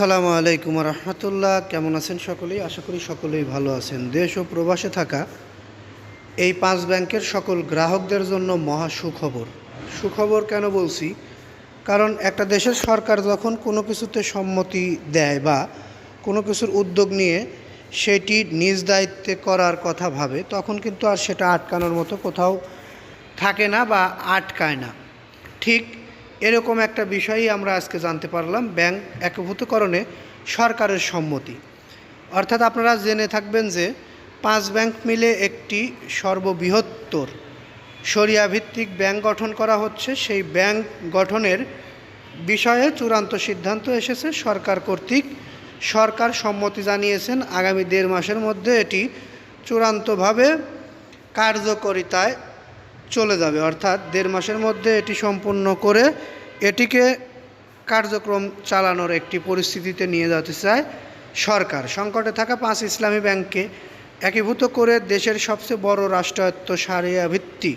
আসসালামু আলাইকুম রহমতুল্লাহ। কেমন আছেন সকলেই? আশা করি সকলেই ভালো আছেন। দেশ ও প্রবাসে থাকা এই পাঁচ ব্যাংকের সকল গ্রাহকদের জন্য মহা সুখবর। সুখবর কেন বলছি? কারণ একটা দেশের সরকার যখন কোনো কিছুতে সম্মতি দেয় বা কোনো কিছুর উদ্যোগ নিয়ে সেটি নিজ দায়িত্বে করার কথা ভাবে, তখন কিন্তু আর সেটা আটকানোর মতো কোথাও থাকে না বা আটকায় না। ঠিক এরকম একটা বিষয়ই আমরা আজকে জানতে পারলাম ব্যাংক একভূতকরণে সরকারের সম্মতি। অর্থাৎ আপনারা জেনে থাকবেন যে পাঁচ ব্যাংক মিলে একটি সর্ববৃহত্তর সরিয়া ভিত্তিক ব্যাংক গঠন করা হচ্ছে। সেই ব্যাংক গঠনের বিষয়ে চূড়ান্ত সিদ্ধান্ত এসেছে। সরকার কর্তৃক সরকার সম্মতি জানিয়েছেন, আগামী দেড় মাসের মধ্যে এটি চূড়ান্তভাবে কার্যকরিতায় চলে যাবে। অর্থাৎ দেড় মাসের মধ্যে এটি সম্পূর্ণ করে এটিকে কার্যক্রম চালানোর একটি পরিস্থিতিতে নিয়ে যেতে চায় সরকার। সংকটে থাকা পাঁচ ইসলামী ব্যাংককে একীভূত করে দেশের সবচেয়ে বড় রাষ্ট্রায়ত্ত সারিয়া ভিত্তি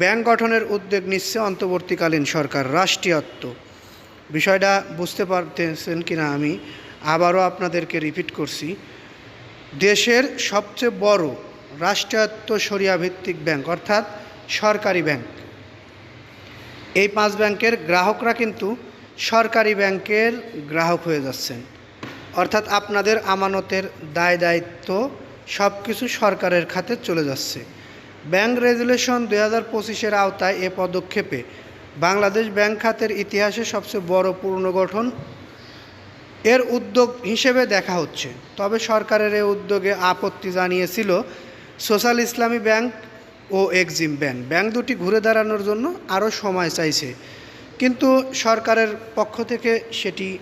ব্যাংক গঠনের উদ্যোগ নিচ্ছে অন্তর্বর্তীকালীন সরকার রাষ্ট্রীয়ত্ব বিষয়টা বুঝতে পারতেছেন কিনা আমি আবারও আপনাদেরকে রিপিট করছি। দেশের সবচেয়ে বড় রাষ্ট্রায়ত্ত সরিয়া ভিত্তিক ব্যাংক, অর্থাৎ সরকারি ব্যাংক। এই পাঁচ ব্যাংকের গ্রাহকরা কিন্তু সরকারি ব্যাংকের গ্রাহক হয়ে যাচ্ছেন। অর্থাৎ আপনাদের আমানতের দায় দায়িত্ব সব কিছু সরকারের খাতে চলে যাচ্ছে। ব্যাংক রেজুলেশন দুই হাজার পঁচিশের আওতায় এ পদক্ষেপে বাংলাদেশ ব্যাংক খাতের ইতিহাসে সবচেয়ে বড় পুনর্গঠন এর উদ্যোগ হিসেবে দেখা হচ্ছে। তবে সরকারের এই উদ্যোগে আপত্তি জানিয়েছিল সোশ্যাল ইসলামী ব্যাংক ও এক্সিম ব্যাংক। ব্যাংক দুটি ঘুরে দাঁড়ানোর জন্য আরও সময় চাইছে। কিন্তু সরকারের পক্ষ থেকে সেটি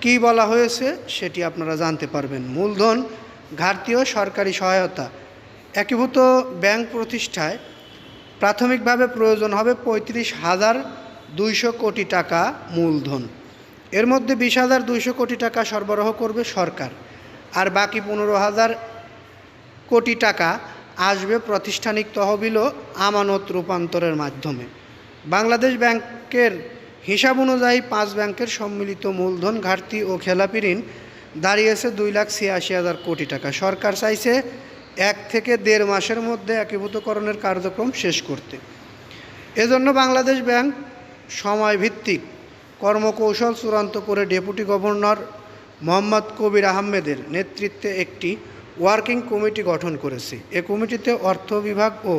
কী বলা হয়েছে সেটি আপনারা জানতে পারবেন। মূলধন, ঘাটতি ও সরকারি সহায়তা। একীভূত ব্যাংক প্রতিষ্ঠায় প্রাথমিকভাবে প্রয়োজন হবে পঁয়ত্রিশ হাজার দুইশো কোটি টাকা মূলধন। এর মধ্যে বিশ হাজার দুইশো কোটি টাকা সরবরাহ করবে সরকার। আর বাকি পনেরো হাজার কোটি টাকা আসবে প্রাতিষ্ঠানিক তহবিল ও আমানত রূপান্তরের মাধ্যমে। বাংলাদেশ ব্যাংকের হিসাব অনুযায়ী পাঁচ ব্যাংকের সম্মিলিত মূলধন, ঘাটতি ও খেলাপি ঋণ দাঁড়িয়েছে দুই লাখ ছিয়াশি হাজার কোটি টাকা। সরকার চাইছে এক থেকে দেড় মাসের মধ্যে একীভূতকরণের কার্যক্রম শেষ করতে। এজন্য বাংলাদেশ ব্যাংক সময়ভিত্তিক কর্মকৌশল চূড়ান্ত করে ডেপুটি গভর্নর মোহাম্মদ কবির আহমেদের নেতৃত্বে একটি ওয়ার্কিং কমিটি গঠন করেছে। এ কমিটিতে অর্থ বিভাগ ও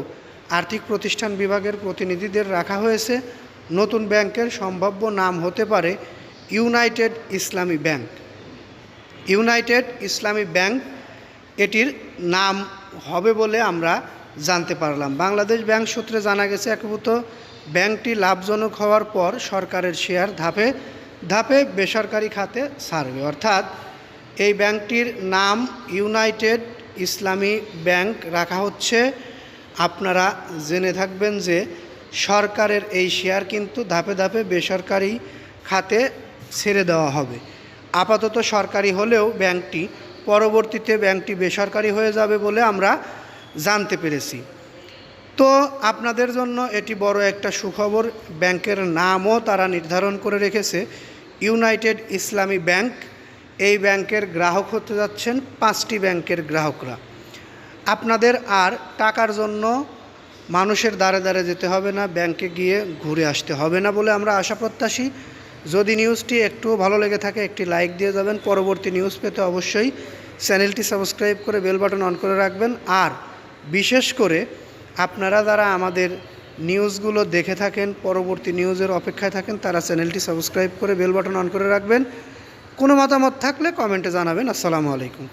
আর্থিক প্রতিষ্ঠান বিভাগের প্রতিনিধিদের রাখা হয়েছে। নতুন ব্যাংকের সম্ভাব্য নাম হতে পারে ইউনাইটেড ইসলামী ব্যাংক। ইউনাইটেড ইসলামী ব্যাংক এটির নাম হবে বলে আমরা জানতে পারলাম। বাংলাদেশ ব্যাংক সূত্রে জানা গেছে, একভূত ব্যাংকটি লাভজনক হওয়ার পর সরকারের শেয়ার ধাপে ধাপে বেসরকারি খাতে ছাড়বে। অর্থাৎ এই ব্যাংকটির নাম ইউনাইটেড ইসলামী ব্যাংক রাখা হচ্ছে। আপনারা জেনে থাকবেন যে সরকারের এই শেয়ার কিন্তু ধাপে ধাপে বেসরকারি খাতে ছেড়ে দেওয়া হবে। আপাতত সরকারি হলেও ব্যাংকটি, পরবর্তীতে ব্যাংকটি বেসরকারি হয়ে যাবে বলে আমরা জানতে পেরেছি। তো আপনাদের জন্য এটি বড় একটা সুখবর, ব্যাংকের নামও তারা নির্ধারণ করে রেখেছে, ইউনাইটেড ইসলামী ব্যাংক এই ব্যাংকের গ্রাহক হতে যাচ্ছেন পাঁচটি ব্যাংকের গ্রাহকরা। আপনাদের আর টাকার জন্য মানুষের দ্বারে দ্বারে যেতে হবে না, ব্যাংকে গিয়ে ঘুরে আসতে হবে না বলে আমরা আশা প্রত্যাশী। যদি নিউজটি একটুও ভালো লেগে থাকে, একটি লাইক দিয়ে যাবেন। পরবর্তী নিউজ পেতে অবশ্যই চ্যানেলটি সাবস্ক্রাইব করে বেল বাটন অন করে রাখবেন। আর বিশেষ করে আপনারা যারা আমাদের নিউজগুলো দেখে থাকেন, পরবর্তী নিউজের অপেক্ষায় থাকেন, তারা চ্যানেলটি সাবস্ক্রাইব করে বেল বাটন অন করে রাখবেন। কোনো মতামত থাকলে কমেন্টে জানাবেন। আসসালামু আলাইকুম।